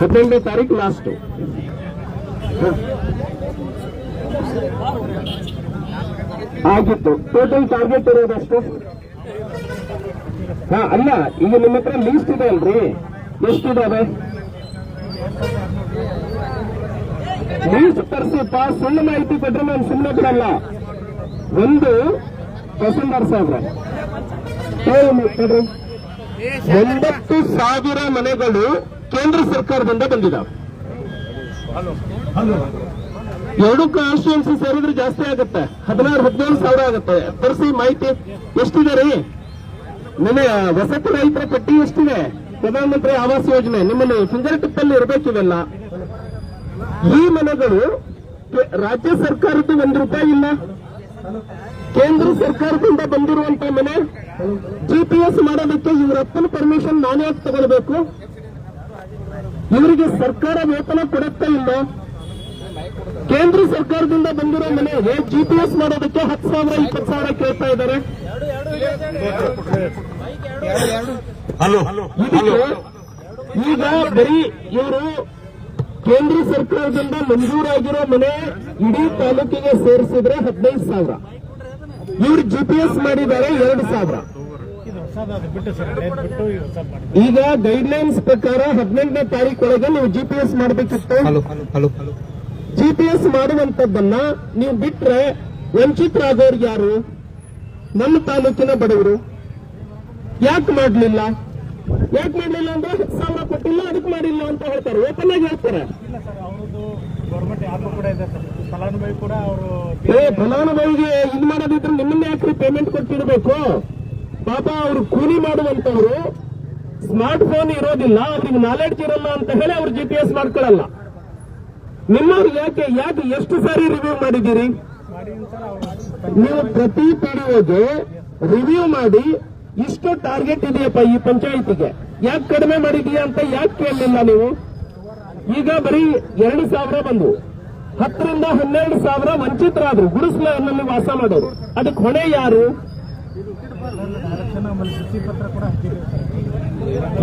ಹದಿನೆಂಟನೇ ತಾರೀಕು ಲಾಸ್ಟ್ ಆಗಿತ್ತು. ಟೋಟಲ್ ಟಾರ್ಗೆಟ್ ಇರೋದಷ್ಟು ಹಾ, ಅಲ್ಲ, ಈಗ ನಿಮ್ಮ ಹತ್ರ ಲೀಸ್ಟ್ ಇದೆ ಅಲ್ರಿ. ಎಷ್ಟಿದಾವೆ ಲೀಸ್ಟ್ ತರಿಸಿಪ್ಪ ಸುಳ್ಳು ಮಾಹಿತಿ ಕೊಟ್ರೆ ನಾನು ಸುಮ್ಮನೆ ಬಿಡಲ್ಲ. ಒಂದು ತಹಸೀಲ್ದಾರ್ ಹೇಳಿ ಕೊಡ್ರಿ. ಒಂಬತ್ತು ಸಾವಿರ ಮನೆಗಳು ಕೇಂದ್ರ ಸರ್ಕಾರದಿಂದ ಬಂದಿದ್ದಾವೆ ಎರಡು ಕಾನ್ಸ್ಟಿಟ್ಯೂನ್ಸಿ ಸೇರಿದ್ರೆ ಜಾಸ್ತಿ ಆಗುತ್ತೆ. ಹದಿನಾರು ಹದಿನೇಳು ಸಾವಿರ ಆಗುತ್ತೆ. ತರಿಸಿ ಮಾಹಿತಿ. ಎಷ್ಟಿದೆ ರೀ? ನಿನ್ನೆ ವಸತಿ ರೈತರ ಪಟ್ಟಿ ಎಷ್ಟಿದೆ? ಪ್ರಧಾನಮಂತ್ರಿ ಆವಾಸ್ ಯೋಜನೆ. ನಿಮ್ಮನ್ನು ಫಿಂಗರ್ ಟಿಪ್ ಅಲ್ಲಿ ಇರಬೇಕಿವೆಲ್ಲ. ಈ ಮನೆಗಳು ಕೆ- ರಾಜ್ಯ ಸರ್ಕಾರದ್ದು ಒಂದು ರೂಪಾಯಿ ಇಲ್ಲ. ಕೇಂದ್ರ ಸರ್ಕಾರದಿಂದ ಬಂದಿರುವಂತ ಮನೆ ಜಿಪಿಎಸ್ ಮಾಡೋದಕ್ಕೆ ಇವರ ಅಪ್ಪನ ಪರ್ಮಿಷನ್ ನಾನೇ ಯಾಕೆ ತಗೊಳ್ಬೇಕು. ಇವರಿಗೆ ಸರ್ಕಾರ ವೇತನ ಕೊಡುತ್ತಾ ಇಲ್ಲ. ಕೇಂದ್ರ ಸರ್ಕಾರದಿಂದ ಬಂದಿರೋ ಮನೆಗೆ ಜಿಪಿಎಸ್ ಮಾಡೋದಕ್ಕೆ ಹತ್ತು ಸಾವಿರ ಇಪ್ಪತ್ತು ಸಾವಿರ ಕೇಳ್ತಾ ಇದ್ದಾರೆ. ಈಗ ಬರೀ ಇವರು ಕೇಂದ್ರ ಸರ್ಕಾರದಿಂದ ಮಂಜೂರಾಗಿರೋ ಮನೆ ಇಡೀ ತಾಲೂಕಿಗೆ ಸೇರಿಸಿದ್ರೆ ಹದಿನೈದು ಸಾವಿರ. ಇವ್ರು ಜಿಪಿಎಸ್ ಮಾಡಿದ್ದಾರೆ ಎರಡು ಸಾವಿರ. ಈಗ ಗೈಡ್ಲೈನ್ಸ್ ಪ್ರಕಾರ ಹದಿನೆಂಟನೇ ತಾರೀಕು ಒಳಗೆ ನೀವು ಜಿಪಿಎಸ್ ಮಾಡಬೇಕಿತ್ತು. ಜಿಪಿಎಸ್ ಮಾಡುವಂತದ್ದನ್ನ ನೀವು ಬಿಟ್ರೆ ವಂಚಿತರಾದವ್ರು ಯಾರು? ನಮ್ಮ ತಾಲೂಕಿನ ಬಡವರು. ಯಾಕೆ ಮಾಡ್ಲಿಲ್ಲ? ಯಾಕೆ ಮಾಡಲಿಲ್ಲ ಅಂದ್ರೆ ಹತ್ತು ಸಾವಿರ ಕೊಟ್ಟಿಲ್ಲ ಅದಕ್ಕೆ ಮಾಡಿಲ್ಲ ಅಂತ ಹೇಳ್ತಾರೆ. ಓಪನ್ ಆಗಿ ಹೇಳ್ತಾರೆ. ಫಲಾನುಭವಿಗೆ ಇದು ಮಾಡೋದಿದ್ರೆ ನಿಮ್ಮನ್ನ ಯಾಕ್ರಿ ಪೇಮೆಂಟ್ ಕೊಟ್ಟಿರ್ಬೇಕು ಪಾಪ ಅವರು ಕೂಲಿ ಮಾಡುವಂತವ್ರು ಸ್ಮಾರ್ಟ್ ಫೋನ್ ಇರೋದಿಲ್ಲ ಅವ್ರಿಗೆ ನಾಲೆಡ್ಜ್ ಇರಲ್ಲ ಅಂತ ಹೇಳಿ ಅವ್ರು ಜಿ ಪಿ ಎಸ್ ಮಾಡ್ಕೊಳ್ಳಲ್ಲ. ನಿಮ್ಮವ್ರು ಯಾಕೆ ಯಾಕೆ ಎಷ್ಟು ಸಾರಿ ರಿವ್ಯೂ ಮಾಡಿದ್ದೀರಿ? ನೀವು ಪ್ರತಿ ಪಿಡಿಒಗೆ ರಿವ್ಯೂ ಮಾಡಿ ಇಷ್ಟು ಟಾರ್ಗೆಟ್ ಇದೆಯಪ್ಪ ಈ ಪಂಚಾಯಿತಿಗೆ. ಯಾಕೆ ಕಡಿಮೆ ಮಾಡಿದೀಯಾ ಅಂತ ಯಾಕೆ ಕೇಳಲಿಲ್ಲ ನೀವು? ಈಗ ಬರೀ ಎರಡು ಸಾವಿರ ಬಂದು. ಹತ್ತರಿಂದ ಹನ್ನೆರಡು ಸಾವಿರ ವಂಚಿತರಾದ್ರು. ಗುಡಿಸ್ಲಲ್ಲಿ ವಾಸ ಮಾಡೋರು. ಅದಕ್ಕೆ ಹೊಣೆ ಯಾರು?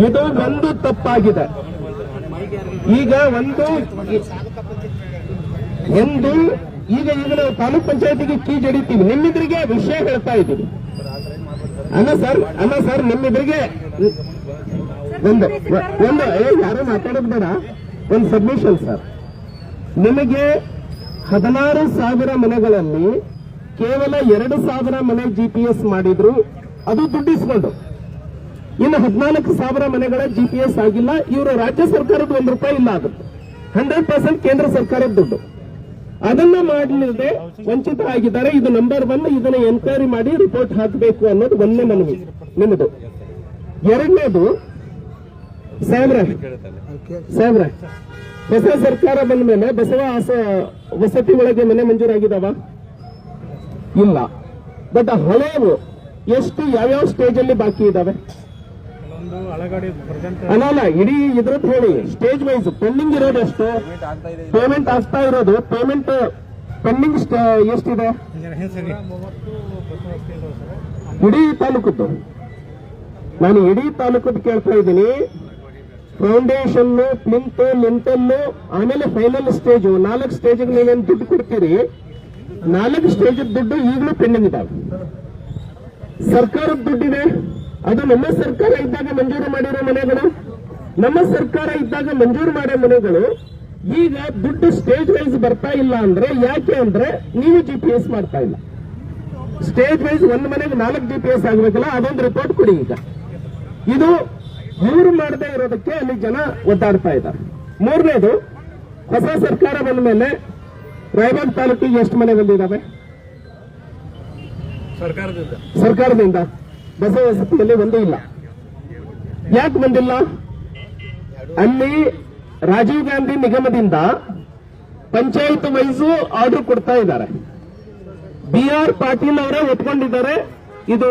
ಇದು ಒಂದು ತಪ್ಪಾಗಿದೆ. ಈಗ ಒಂದು ಒಂದು ಈಗ ಈಗ ನಾವು ತಾಲೂಕ್ ಪಂಚಾಯತಿಗೆ ಕೀ ಜಡಿತೀವಿ. ನಿಮ್ಮಿದ್ರಿಗೆ ವಿಷಯ ಹೇಳ್ತಾ ಇದ್ದೀವಿ ಅಲ್ಲ ಸರ್ ಅಲ್ಲ ಸರ್ ನಿಮ್ಮಿದ್ರಿಗೆ ಒಂದು ಒಂದು ಯಾರು ಮಾತಾಡೋದು ಬೇಡ. ಒಂದು ಸಬ್ಮಿಷನ್ ಸರ್. ನಿಮಗೆ ಹದಿನಾರು ಸಾವಿರ ಮನೆಗಳಲ್ಲಿ ಕೇವಲ ಎರಡು ಸಾವಿರ ಮನೆ ಜಿಪಿಎಸ್ ಮಾಡಿದ್ರು, ಅದು ದುಡ್ಡಿಸ್ಕೊಂಡು ಇನ್ನು ಹದಿನಾಲ್ಕು ಸಾವಿರ ಮನೆಗಳ ಜಿಪಿಎಸ್ ಆಗಿಲ್ಲ, ಇವರು ರಾಜ್ಯ ಸರ್ಕಾರದ ಒಂದು ರೂಪಾಯಿ ಇಲ್ಲ ಅದು. ಹಂಡ್ರೆಡ್ ಪರ್ಸೆಂಟ್ ಕೇಂದ್ರ ಸರ್ಕಾರದ ದುಡ್ಡು. ಅದನ್ನ ಮಾಡಲಿಲ್ಲದೆ ವಂಚಿತರಾಗಿದ್ದಾರೆ. ಇದು ನಂಬರ್ ಒನ್ ಇದನ್ನ ಎನ್ಕ್ವೈರಿ ಮಾಡಿ ರಿಪೋರ್ಟ್ ಹಾಕಬೇಕು ಅನ್ನೋದು ಒಂದೇ ಮನವಿ. ನಿಮ್ಮದು ಎರಡನೇದು, ಸಾಹೇಬ್ರ ಸಾಹೇಬ್ರ, ಹೊಸ ಸರ್ಕಾರ ಬಂದ ಮೇಲೆ ಬಸವ ವಸತಿ ಒಳಗೆ ಮನೆ ಮಂಜೂರಾಗಿದಾವ? ಇಲ್ಲ. ಬಟ್ ಹಳೆಯವು ಎಷ್ಟು, ಯಾವ್ಯಾವ ಸ್ಟೇಜ್ ಅಲ್ಲಿ ಬಾಕಿ ಇದಾವೆ? ಅಲ್ಲ ಅಲ್ಲ ಇಡೀ ಇದ್ರದ್ದು ಹೇಳಿ. ಸ್ಟೇಜ್ ವೈಸ್ ಪೆಂಡಿಂಗ್ ಇರೋದು ಎಷ್ಟು? ಪೇಮೆಂಟ್ ಆಗ್ತಾ ಇರೋದು. ಪೇಮೆಂಟ್ ಪೆಂಡಿಂಗ್ ಎಷ್ಟಿದೆ? ಇಡೀ ತಾಲೂಕದ್ದು. ನಾನು ಇಡೀ ತಾಲೂಕದ್ದು ಕೇಳ್ತಾ ಇದ್ದೀನಿ. ಫೌಂಡೇಶನ್ ಪ್ಲಿಂತ್ ಲಿಂಟಲ್ ಆಮೇಲೆ ಫೈನಲ್ ಸ್ಟೇಜ್ ನಾಲ್ಕು ಸ್ಟೇಜ್ ನೀವೇನು ದುಡ್ಡು ಕೊಡ್ತೀರಿ? ನಾಲ್ಕು ಸ್ಟೇಜ್ ದುಡ್ಡು ಈಗಲೂ ಪೆಂಡಿಂಗ್ ಇದಾವೆ. ಸರ್ಕಾರದ ದುಡ್ಡಿದೆ. ಅದು ನಮ್ಮ ಸರ್ಕಾರ ಇದ್ದಾಗ ಮಂಜೂರು ಮಾಡಿರೋ ಮನೆಗಳು ನಮ್ಮ ಸರ್ಕಾರ ಇದ್ದಾಗ ಮಂಜೂರು ಮಾಡೋ ಮನೆಗಳು ಈಗ ದುಡ್ಡು ಸ್ಟೇಜ್ ವೈಸ್ ಬರ್ತಾ ಇಲ್ಲ ಅಂದ್ರೆ ಯಾಕೆ ಅಂದ್ರೆ ನೀವು ಜಿ ಪಿ ಎಸ್ ಮಾಡ್ತಾ ಇಲ್ಲ. ಸ್ಟೇಜ್ ವೈಸ್ ಒಂದ್ ಮನೆಗೆ ನಾಲ್ಕು ಜಿ ಪಿ ಎಸ್ ಆಗ್ಬೇಕಲ್ಲ ಅದೊಂದು ರಿಪೋರ್ಟ್ ಕೊಡಿ ಈಗ. ಇದು ಇವರು ಮಾಡದೇ ಇರೋದಕ್ಕೆ ಅಲ್ಲಿ ಜನ ಒದ್ದಾಡ್ತಾ ಇದ್ದಾರೆ. ಮೂರನೇದು ಹೊಸ ಸರ್ಕಾರ ಬಂದ ಮೇಲೆ ರಾಯಬಾಗ್ ತಾಲೂಕಿಗೆ ಎಷ್ಟು ಮನೆ ಬಂದಿದ್ದಾವೆ ಸರ್ಕಾರದಿಂದ. ಸರ್ಕಾರದಿಂದ ಬಸವ ವಸತಿಯಲ್ಲಿ ಒಂದೂ ಇಲ್ಲ. ಯಾಕೆ ಬಂದಿಲ್ಲ ಅಲ್ಲಿ ರಾಜೀವ್ ಗಾಂಧಿ ನಿಗಮದಿಂದ ಪಂಚಾಯತ್ ವೈಸು ಆರ್ಡರ್ ಕೊಡ್ತಾ ಇದ್ದಾರೆ. ಬಿ ಆರ್ ಪಾಟೀಲ್ ಅವರೇ ಒಪ್ಕೊಂಡಿದ್ದಾರೆ. ಇದು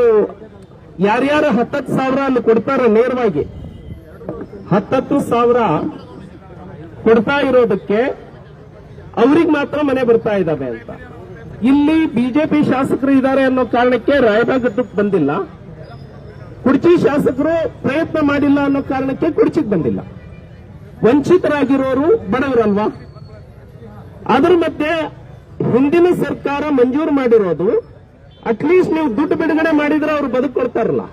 ಯಾರ್ಯಾರು ಹತ್ತತ್ತು ಸಾವಿರ ಅಲ್ಲಿ ಕೊಡ್ತಾರೆ ನೇರವಾಗಿ. ಹತ್ತತ್ತು ಸಾವಿರ ಕೊಡ್ತಾ ಇರೋದಕ್ಕೆ ಅವ್ರಿಗೆ ಮಾತ್ರ ಮನೆ ಬರ್ತಾ ಇದ್ದಾವೆ ಅಂತ. ಇಲ್ಲಿ ಬಿಜೆಪಿ ಶಾಸಕರು ಇದ್ದಾರೆ ಅನ್ನೋ ಕಾರಣಕ್ಕೆ ರಾಯಬಾಗದ್ದಕ್ಕೆ ಬಂದಿಲ್ಲ. ಕುಡ್ಚಿ ಶಾಸಕರು ಪ್ರಯತ್ನ ಮಾಡಿಲ್ಲ ಅನ್ನೋ ಕಾರಣಕ್ಕೆ ಕುರ್ಚಿಗೆ ಬಂದಿಲ್ಲ. ವಂಚಿತರಾಗಿರೋರು ಬಡವರಲ್ವಾ? ಅದರ ಮಧ್ಯೆ ಹಿಂದಿನ ಸರ್ಕಾರ ಮಂಜೂರು ಮಾಡಿರೋದು ಅಟ್ಲೀಸ್ಟ್ ನೀವು ದುಡ್ಡು ಬಿಡುಗಡೆ ಮಾಡಿದ್ರೆ ಅವರು ಬದುಕೊಡ್ತಾರಲ್ಲ.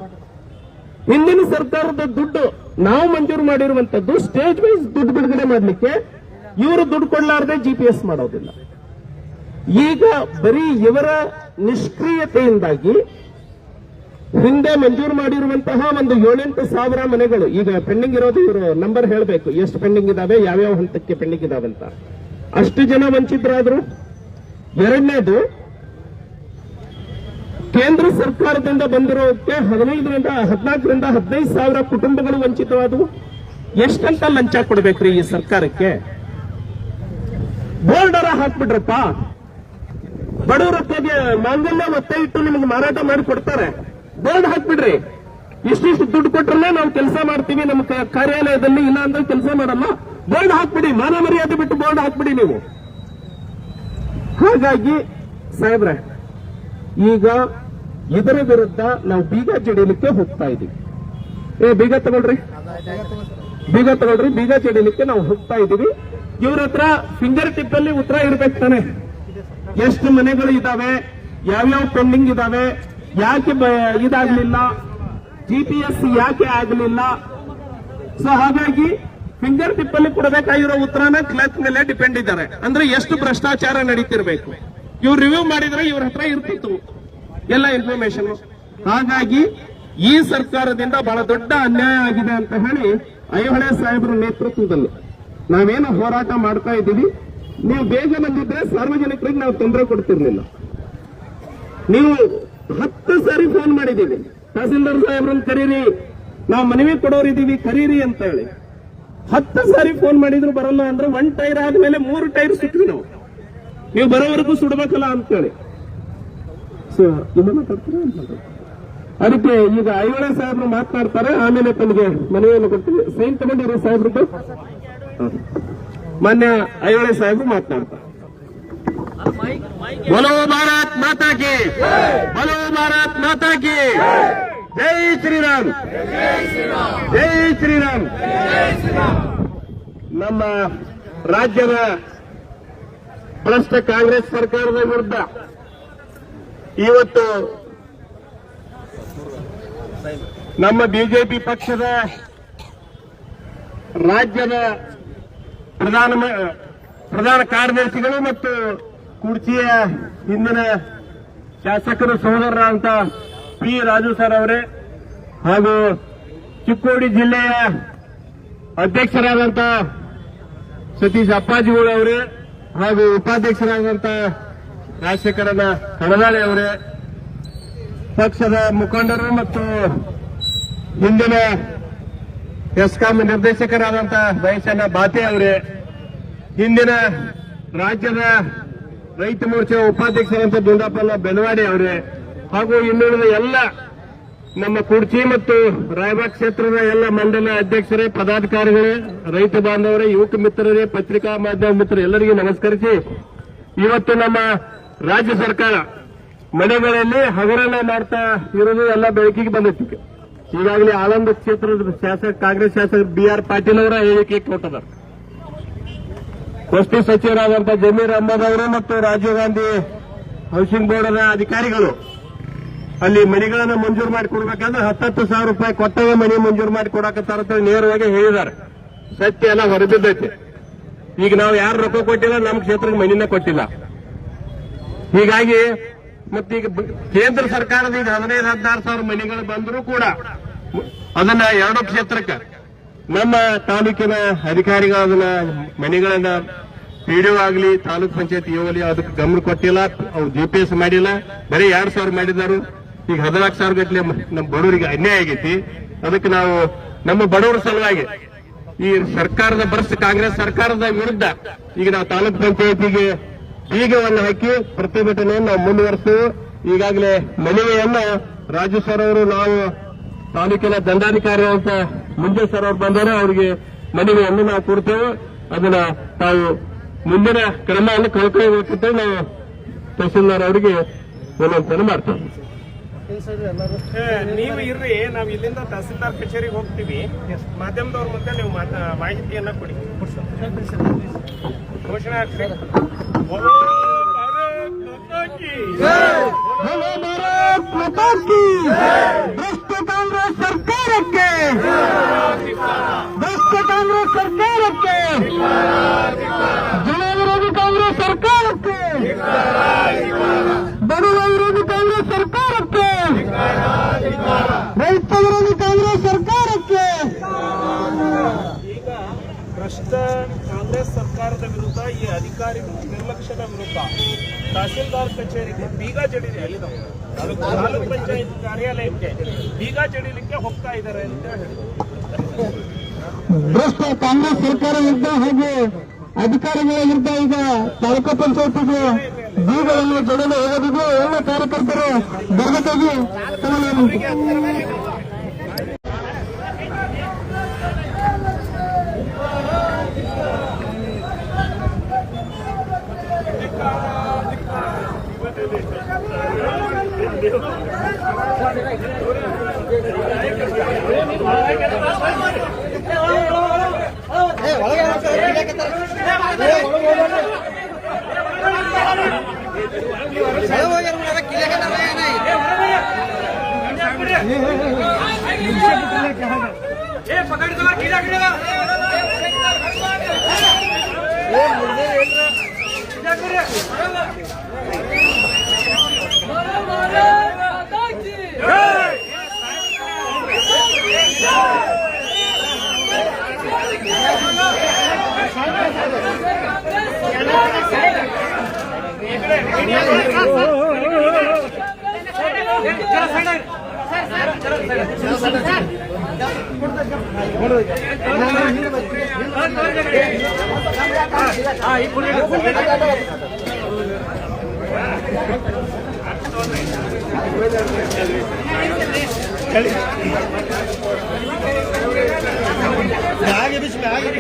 ಹಿಂದಿನ ಸರ್ಕಾರದ ದುಡ್ಡು ನಾವು ಮಂಜೂರು ಮಾಡಿರುವಂತದ್ದು ಸ್ಟೇಜ್ ವೈಸ್ ದುಡ್ಡು ಬಿಡುಗಡೆ ಮಾಡಲಿಕ್ಕೆ ಇವರು ದುಡ್ಡು ಕೊಡಲಾರ್ದೆ ಜಿಪಿಎಸ್ ಮಾಡೋದಿಲ್ಲ. ಈಗ ಬರೀ ಇವರ ನಿಷ್ಕ್ರಿಯತೆಯಿಂದಾಗಿ ಹಿಂದೆ ಮಂಜೂರು ಮಾಡಿರುವಂತಹ ಒಂದು ಏಳೆಂಟು ಸಾವಿರ ಮನೆಗಳು. ಈಗ ಪೆಂಡಿಂಗ್ ಇರೋದು ಇವರು ನಂಬರ್ ಹೇಳಬೇಕು. ಎಷ್ಟು ಪೆಂಡಿಂಗ್ ಇದಾವೆ, ಯಾವ್ಯಾವ ಹಂತಕ್ಕೆ ಪೆಂಡಿಂಗ್ ಇದಾವೆ ಅಂತ. ಅಷ್ಟು ಜನ ವಂಚಿತರಾದ್ರು. ಎರಡನೇದು, ಕೇಂದ್ರ ಸರ್ಕಾರದಿಂದ ಬಂದಿರೋಕ್ಕೆ ಹದಿನೈದರಿಂದ, ಹದಿನಾಲ್ಕರಿಂದ ಹದಿನೈದು ಸಾವಿರ ಕುಟುಂಬಗಳು ವಂಚಿತವಾದವು. ಎಷ್ಟಂತ ಲಂಚ ಕೊಡ್ಬೇಕ್ರಿ ಈ ಸರ್ಕಾರಕ್ಕೆ? ಬೋರ್ಡರ ಹಾಕ್ಬಿಟ್ರಪ್ಪ. ಬಡವರ ಮಾಂಗಲ್ಯ ಒತ್ತೆ ಇಟ್ಟು ನಿಮಗೆ ಮಾರಾಟ ಮಾಡಿ ಕೊಡ್ತಾರೆ. ಬೋರ್ಡ್ ಹಾಕ್ಬಿಡ್ರಿ. ಇಷ್ಟಿಷ್ಟು ದುಡ್ಡು ಕೊಟ್ರಲ್ಲೇ ನಾವು ಕೆಲಸ ಮಾಡ್ತೀವಿ, ನಮ್ಮ ಕಾರ್ಯಾಲಯದಲ್ಲಿ ಇಲ್ಲ ಅಂದ್ರೆ ಕೆಲಸ ಮಾಡಲ್ಲ. ಬೋರ್ಡ್ ಹಾಕ್ಬಿಡಿ, ಮಾನ ಮರ್ಯಾದೆ ಬಿಟ್ಟು ಬೋರ್ಡ್ ಹಾಕ್ಬಿಡಿ ನೀವು. ಹಾಗಾಗಿ, ಸಾಹೇಬ್ರೆ, ಈಗ ಇದರ ವಿರುದ್ಧ ನಾವು ಬೀಗ ಜಡಿಲಿಕ್ಕೆ ಹೋಗ್ತಾ ಇದೀವಿ. ಏ, ಬೀಗ ತಗೊಳ್ರಿ. ಬೀಗ ತಗೊಳ್ರಿ, ಬೀಗ ಜಡಿಲಿಕ್ಕೆ ನಾವು ಹೋಗ್ತಾ ಇದೀವಿ. ಇವ್ರ ಹತ್ರ ಫಿಂಗರ್ ಟಿಪ್ ಅಲ್ಲಿ ಉತ್ತರ ಇರ್ಬೇಕು ತಾನೆ. ಎಷ್ಟು ಮನೆಗಳು ಇದಾವೆ, ಯಾವ್ಯಾವ ಪೆಂಡಿಂಗ್ ಇದಾವೆ ಯಾಕೆ ಇದಾಗಲಿಲ್ಲ ಇದಾಗ್ಲಿಲ್ಲ? ಜಿ ಪಿ ಎಸ್ ಯಾಕೆ ಆಗಲಿಲ್ಲ? ಸೊ ಹಾಗಾಗಿ ಫಿಂಗರ್ ಟಿಪ್ ಅಲ್ಲಿ ಕೊಡಬೇಕಾಗಿರೋ ಉತ್ತರನ ಕ್ಲರ್ಕ್ ಮೇಲೆ ಡಿಪೆಂಡ್ ಇದ್ದಾರೆ. ಅಂದ್ರೆ ಎಷ್ಟು ಭ್ರಷ್ಟಾಚಾರ ನಡೀತಿರ್ಬೇಕು? ಇವ್ರು ರಿವ್ಯೂ ಮಾಡಿದ್ರೆ ಇವ್ರ ಹತ್ರ ಇರ್ತಿತ್ತು ಎಲ್ಲ ಇನ್ಫಾರ್ಮೇಶನ್ ಹಾಗಾಗಿ ಈ ಸರ್ಕಾರದಿಂದ ಬಹಳ ದೊಡ್ಡ ಅನ್ಯಾಯ ಆಗಿದೆ ಅಂತ ಹೇಳಿ ಐಹೊಳೆ ಸಾಹೇಬರ ನೇತೃತ್ವದಲ್ಲಿ ನಾವೇನು ಹೋರಾಟ ಮಾಡ್ತಾ ಇದ್ದೀವಿ. ನೀವು ಬೇಗ ಬಂದಿದ್ರೆ ಸಾರ್ವಜನಿಕರಿಗೆ ನಾವು ತೊಂದರೆ ಕೊಡ್ತಿರ್ಲಿಲ್ಲ. ನೀವು ಹತ್ತು ಸಾರಿ ಫೋನ್ ಮಾಡಿದ್ದೀವಿ. ತಹಸೀಲ್ದಾರ್ ಸಾಹೇಬ್ರನ್ನ ಕರೀರಿ ನಾವು ಮನವಿ ಕೊಡೋರಿದ್ದೀವಿ ಕರೀರಿ ಅಂತ ಹೇಳಿ ಹತ್ತು ಸಾರಿ ಫೋನ್ ಮಾಡಿದ್ರು ಬರಲ್ಲ ಅಂದ್ರೆ ಒನ್ ಟೈರ್ ಆದ್ಮೇಲೆ ಮೂರು ಟೈರ್ ಸುಟ್ವಿ ನಾವು. ನೀವು ಬರೋವರೆಗೂ ಸುಡಬೇಕಲ್ಲ ಅಂತೇಳಿ. ಅದಕ್ಕೆ ಈಗ ಐವಳ ಸಾಹೇಬ್ರು ಮಾತನಾಡ್ತಾರೆ ಆಮೇಲೆ ತನಗೆ ಮನವಿಯನ್ನು ಕೊಡ್ತೀವಿ. ಸೈನ್ ತಗೊಂಡಿರೋ ಸಾಹೇಬ್ರದ್ದು ಮಾನ್ಯ ಐವಳ ಸಾಹೇಬ್ರು ಮಾತನಾಡ್ತಾರೆ. ಭಾರತ್ ಮಾತಾಕಿ ಮಾತಾ ಜೈ ಶ್ರೀರಾಮ್. ಜೈ ಶ್ರೀರಾಮ್. ನಮ್ಮ ರಾಜ್ಯದ ಭ್ರಷ್ಟ ಕಾಂಗ್ರೆಸ್ ಸರ್ಕಾರದ ವಿರುದ್ಧ ಇವತ್ತು ನಮ್ಮ ಬಿಜೆಪಿ ಪಕ್ಷದ ರಾಜ್ಯದ ಪ್ರಧಾನ ಪ್ರಧಾನ ಕಾರ್ಯದರ್ಶಿಗಳು ಮತ್ತು ಕುರ್ಚಿಯ ಹಿಂದಿನ ಶಾಸಕರು ಸಹೋದರರಾದಂತಹ ಪಿ. ರಾಜು ಸರ್ ಅವರೇ ಹಾಗೂ ಚಿಕ್ಕೋಡಿ ಜಿಲ್ಲೆಯ ಅಧ್ಯಕ್ಷರಾದಂತ ಸತೀಶ್ ಅಪ್ಪಾಜಿಗಳು ಅವರೇ ಹಾಗೂ ಉಪಾಧ್ಯಕ್ಷರಾದಂತ ರಾಜಶೇಖರನ ಕಡದಾಳೆ ಅವರೇ, ಪಕ್ಷದ ಮುಖಂಡರು ಮತ್ತು ಹಿಂದಿನ ಎಸ್ಕಾಂ ನಿರ್ದೇಶಕರಾದಂತ ವಯಸ್ಸನ್ನ ಬಾತೆ ಅವರೇ, ಹಿಂದಿನ ರಾಜ್ಯದ ರೈತ ಮೋರ್ಚಾ ಉಪಾಧ್ಯಕ್ಷರಂತ ದುಂಡಪ್ಪನ ಬೆಳವಾಡಿ ಅವರೇ ಹಾಗೂ ಇನ್ನುಳಿದ ಎಲ್ಲ ನಮ್ಮ ಕುರ್ಚಿ ಮತ್ತು ರಾಯಬಾಗ್ ಕ್ಷೇತ್ರದ ಎಲ್ಲ ಮಂಡಲ ಅಧ್ಯಕ್ಷರೇ, ಪದಾಧಿಕಾರಿಗಳೇ, ರೈತ ಬಾಂಧವರೇ, ಯುವಕ ಮಿತ್ರರೇ, ಪತ್ರಿಕಾ ಮಾಧ್ಯಮ ಮಿತ್ರ ಎಲ್ಲರಿಗೂ ನಮಸ್ಕರಿಸಿ. ಇವತ್ತು ನಮ್ಮ ರಾಜ್ಯ ಸರ್ಕಾರ ಮನೆಗಳಲ್ಲಿ ಹಗರಣ ಮಾಡ್ತಾ ಇರೋದು ಎಲ್ಲ ಬೆಳಕಿಗೆ ಬಂದಿತ್ತು ಈಗಾಗಲೇ ಆಳಂದ ಕ್ಷೇತ್ರದ ಶಾಸಕ, ಕಾಂಗ್ರೆಸ್ ಶಾಸಕ ಬಿ ಆರ್ ಪಾಟೀಲ್ ಅವರ ಹೇಳಿಕೆ ಕೊಟ್ಟದ್ದಾರೆ ವಸ್ತು ಸಚಿವರಾದಂತಹ ಜಮೀರ್ ಅಹಮದ್ ಅವರು ಮತ್ತು ರಾಜೀವ್ ಗಾಂಧಿ ಹೌಸಿಂಗ್ ಬೋರ್ಡ್ನ ಅಧಿಕಾರಿಗಳು ಅಲ್ಲಿ ಮನೆಗಳನ್ನ ಮಂಜೂರು ಮಾಡಿ ಕೊಡ್ಬೇಕಂದ್ರೆ ಹತ್ತತ್ತು ಸಾವಿರ ರೂಪಾಯಿ ಕೊಟ್ಟವ ಮನೆ ಮಂಜೂರು ಮಾಡಿ ಕೊಡಾಕತ್ತಾರ ನೇರವಾಗಿ ಹೇಳಿದ್ದಾರೆ. ಸತ್ಯ ಎಲ್ಲ ಹೊರಬಿದ್ದೈತೆ. ಈಗ ನಾವು ಯಾರು ರೊಕ್ಕ ಕೊಟ್ಟಿಲ್ಲ, ನಮ್ಮ ಕ್ಷೇತ್ರಕ್ಕೆ ಮನಿನ ಕೊಟ್ಟಿಲ್ಲ. ಹೀಗಾಗಿ ಮತ್ತೀಗ ಕೇಂದ್ರ ಸರ್ಕಾರದ ಈಗ ಹದಿನೈದು, ಹದಿನಾರು ಸಾವಿರ ಮನೆಗಳು ಬಂದರೂ ಕೂಡ ಅದನ್ನ ಎರಡು ಕ್ಷೇತ್ರಕ್ಕೆ ನಮ್ಮ ತಾಲೂಕಿನ ಅಧಿಕಾರಿಗಳು ಅದನ್ನ ಮನೆಗಳನ್ನ ಪಿಡಿಒ ಆಗಲಿ ತಾಲೂಕ್ ಪಂಚಾಯತ್ ಆಗಲಿ ಅದಕ್ಕೆ ಗಮನ ಕೊಟ್ಟಿಲ್ಲ ಅವ್ರು ಜಿಪಿಎಸ್ ಮಾಡಿಲ್ಲ, ಬರೀ ಎರಡ್ ಸಾವಿರ ಮಾಡಿದಾರು ಈಗ ಹದಿನಾಲ್ಕು ಸಾವಿರ ಗಟ್ಟಲೆ ನಮ್ಮ ಬಡವರಿಗೆ ಅನ್ಯಾಯ ಆಗೈತಿ. ಅದಕ್ಕೆ ನಾವು ನಮ್ಮ ಬಡವರ ಸಲುವಾಗಿ ಈ ಸರ್ಕಾರದ ಬರ್ಸ್ ಕಾಂಗ್ರೆಸ್ ಸರ್ಕಾರದ ವಿರುದ್ಧ ಈಗ ನಾವು ತಾಲೂಕ್ ಪಂಚಾಯತಿಗೆ ಬೀಗವನ್ನು ಹಾಕಿ ಪ್ರತಿಭಟನೆಯನ್ನು ನಾವು ಮುಂದುವರೆಸು ಈಗಾಗಲೇ ಮನವಿಯನ್ನ ರಾಜು ಸರ್ ಅವರು, ನಾವು ತಾಲೂಕಿನ ದಂಡಾಧಿಕಾರಿ ಅಂತ ಮುಂದೆ ಸರ್ ಅವರು ಬಂದರೆ, ಅವರಿಗೆ ಮನವಿಯನ್ನು ನಾವು ಕೊಡ್ತೇವೆ. ಅದನ್ನ ತಾವು ಮುಂದಿನ ಕ್ರಮವನ್ನು ಕಳ್ಕೊಳ್ಬೇಕಂತ ನಾವು ತಹಸೀಲ್ದಾರ್ ಅವರಿಗೆ ವಿನಂತಿಯನ್ನು ಮಾಡ್ತೇವೆ. ನೀವು ಇರ್ರಿ ನಾವು ಇಲ್ಲಿಂದ ತಹಸೀಲ್ದಾರ್ ಕಚೇರಿಗೆ ಹೋಗ್ತೀವಿ. ಮಾಧ್ಯಮದವ್ರ ಮುಂದೆ ನೀವು ಮಾಹಿತಿಯನ್ನ ಕೊಡಿ. ಘೋಷಣೆ ಆಗ್ತೀವಿ ಭ್ರಷ್ಟ ಕಾಂಗ್ರೆಸ್ ಸರ್ಕಾರಕ್ಕೆ ಸರ್ಕಾರ ತಹಸೀಲ್ದಾರ್ ಕಚೇರಿಗೆ ಬೀಗ ಜಡಿದೆ ಅಲ್ಲಿ ತಾಲೂಕು ಪಂಚಾಯತ್ ಕಾರ್ಯಾಲಯಕ್ಕೆ ಬೀಗ ಜಡಿಲಿಕ್ಕೆ ಹೋಗ್ತಾ ಇದ್ದಾರೆ ಅಂತ ಹೇಳಿ ಭ್ರಷ್ಟ ಕಾಂಗ್ರೆಸ್ ಸರ್ಕಾರ ಇದ್ದ ಹಾಗೂ ಅಧಿಕಾರಿಗಳ ವಿರುದ್ಧ ಈಗ ತಾಲೂಕು ಪಂಚಾಯತ್ಗೆ ಬೀಗವನ್ನು ಜಡಲು ಹೋಗೋದಿದ್ದು ಎಲ್ಲ ಕಾರ್ಯಕರ್ತರು ಬರ್ಬೇಕಾಗಿ ಏ ಪಕಡಿ ತಗೋ ಕಿಲಾ ಕಿಲಾ आगे बीच में आगे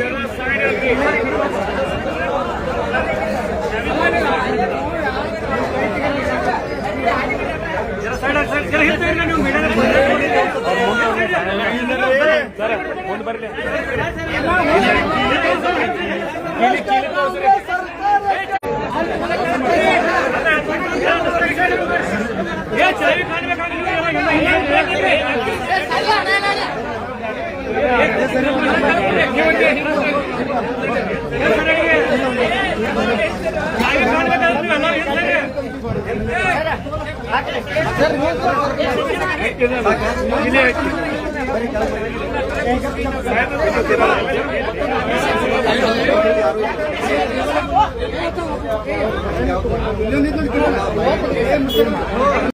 Eu não